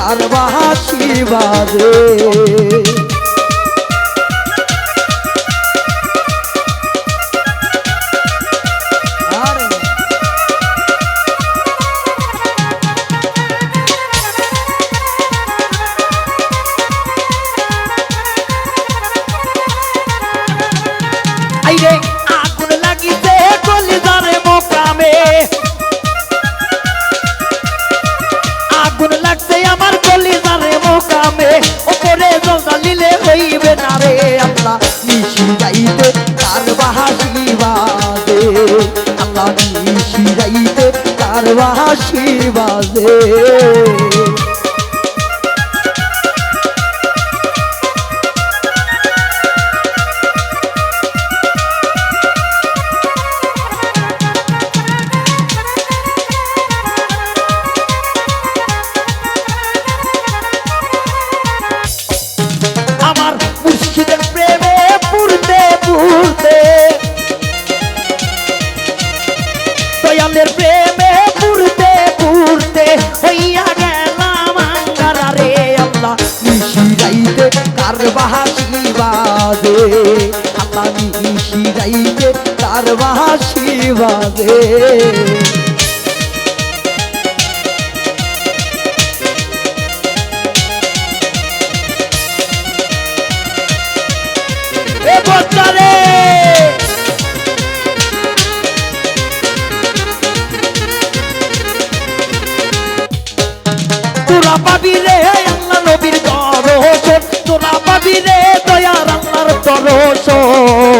রাইতে কার বাহাসি বাজে আরে আইরে আগুন লাগিতে আগুন লাগছে আমার কলিজারে মোকামে। ওপরে জ্বালিলে হইবে না রে আল্লাহ। নিশি যাইতে তার বাহাসি বাজে। আল্লাহ নিশি যাইতে তার বাহাসি বাজে। রাইতে কার বাহাসি বাজে? আল্লাহ নিশি রাইতে কার বাহাসি এ বচ্চারে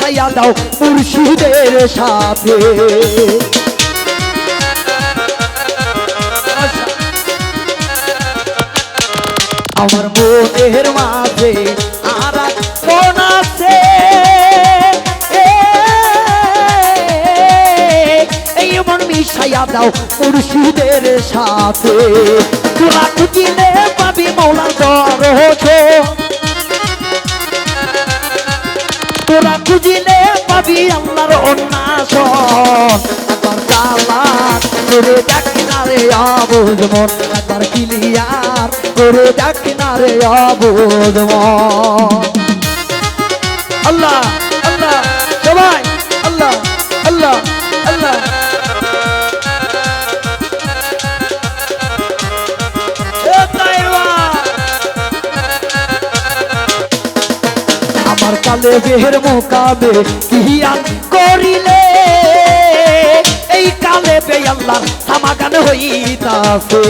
মিশাইয়া দাও মুর্শিদের সাথে। আমার মনের মাঝে আর সাথে। তোরা খুঁজিলে পাবি মৌলার দরজ। তোরা খুঁজিলে পাবি আল্লাহর অন্যাসন। আবার চালাক করে দেখ না রে অবুধ মন, আবার কিলিয়ার করে দেখ না রে অবুধ মন। আল্লাহ! কালে বেহের মোকাবে কিয়ান করিলে? এই কালে বে আল্লাহ সামাগান হইতাছে।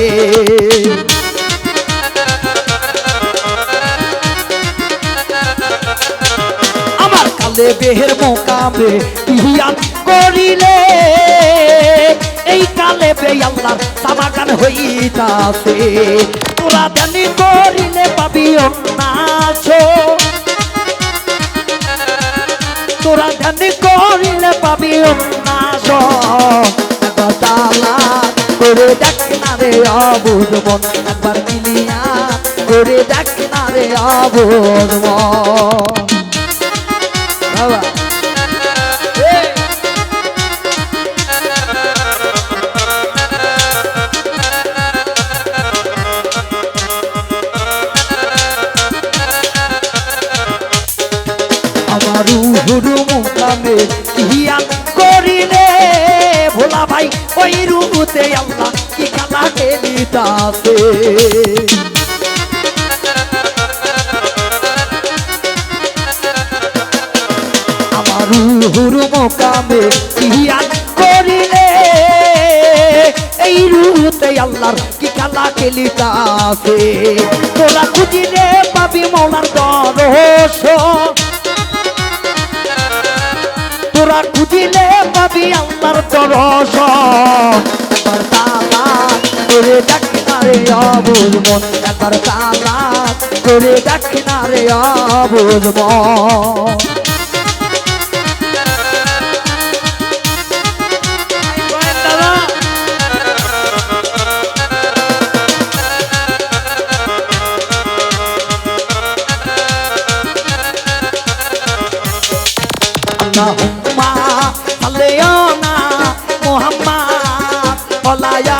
আমার কালে বেহের মোকাবে কিয়ান করিলে? এই কালে বে আল্লাহ সামাগান হইতাছে। তোরা জানি করিলে পাবি অন্যাছ তোরা করলে পাবি করে দেখ না রে অবুধ মন, একবার মিলিয়া করে দেখ না রে অবুধ মন। খেলিতাছে আমার হুরু মুকামে হিয়ান করিলে, এই রুতে আল্লাহর কি খেলা খেলিতাছে তোরা খুঁজিলে পাবি মৌলার দরশ তোরা খুঁজিলে পাবি আল্লাহর দর্শন অবুজ মন একবার তালা দেখ না রে মন ala Muhammad wa ya hale sayyidina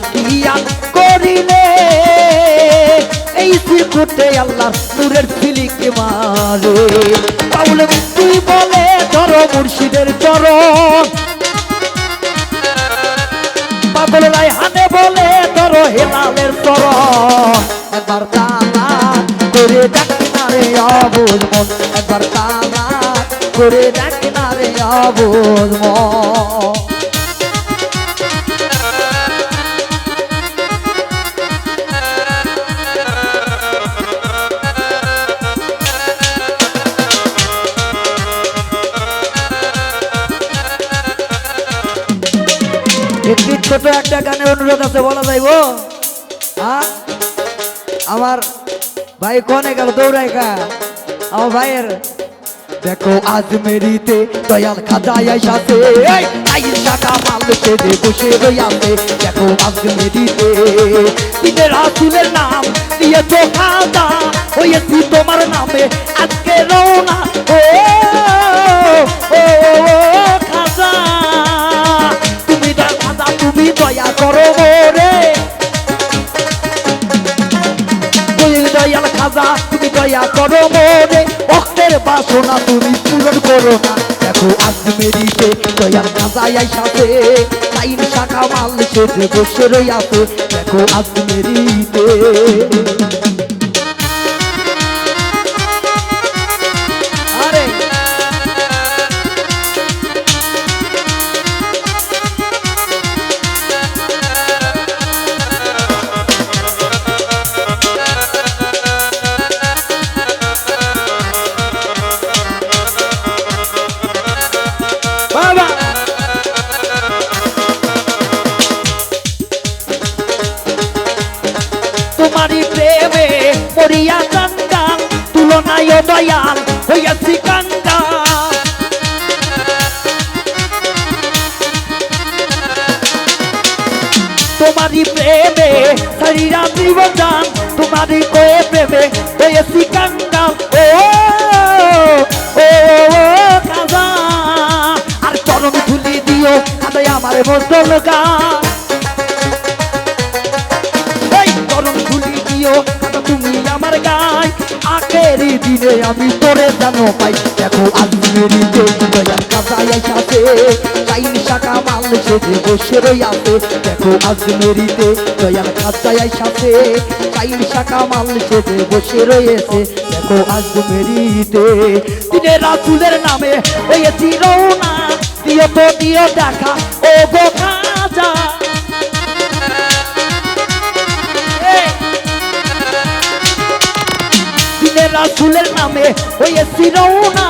তিরকুটে আল্লাহ নূরের ফিলিকে মারে। তাহলে তুই বলে ধরো মুর্শিদের চরণ। পাগল হানে বলে ধরো হেলালের চরণ। একবার তালা করে দেখ না রে অবুজ মন। একবার তালা করে দেখ না রে অবুজ মন। আমার ভাই কনে গেল দৌড়াই কা আমার ভাইয়ের, দেখো আজ মেরিতে দয়াল খাজায় সাথে আইন টাকা মালতে দে বসে রইয়াছে দেখো আজ মেরিতে তিনের রাসুলের নাম দিয়ে তো খাজা হয়েছি তোমার নামে আজকে রওনা তুমি দয়া করো মনে ভক্তের বাসনা তুমি পূরণ করো না। দেখো আজমেরিতে দয়াল খাজা সাথে লাইন শাখা মাল সেজে বসে রইয়াছে দেখো আজমেরিতে দয়াল হইয়াছি কান্দা তোমারই প্রেমে শরীরা জীবন তোমারই কয়ে প্রেমে হয়েছি কান্দা ও ও কাজা, আর চরণ তুলি দিও আদায় আমার বদল গান জানো পাই দেখো আজমেরিতে দয়ার কাজায় সাথে চাইন শাখা মাল সেজে বসে রইয়াছে। দেখো আজমেরিতে দয়ার কাজায় সাথে চাইন শাখা মাল সেজে বসে রয়েছে দেখো আজমেরিতে দিনে রাসুলের নামে হয়েছি রওনা দিও তো দিও দেখা, ও গো খাজা রাসুলের নামে হয়েছি রওনা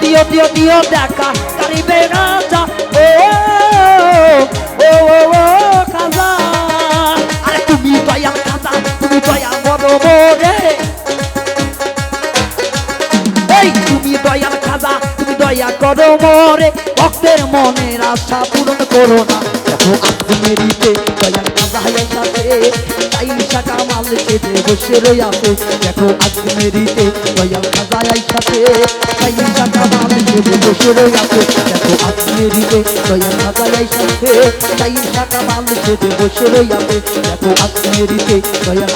দিও দিও দিও, দেখা, কারিবে রাজা। ও ও ও ও খাজা আরে তুমি দয়া খাজা তুমি দয়া বড় রে এই, তুমি দয়াল খাজা তুমি দয়া করো মরে। ভক্তের মনের আশা পূরণ করো না। দেখো আজমেরিতে দয়াল খাজা হাই সাথে তাই শাখা মাল কেটে বসে রইয়াছে, দেখো আজমেরিতে দয়াল খাজা হাই সাথে তাই শাখা মাল কেটে বসে রইয়াছে, দেখো আজমেরিতে দয়াল খাজা হাই সাথে তাই শাখা মাল কেটে বসে রইয়াছে, দেখো দয়াল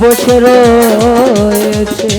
বসে রয়েছে।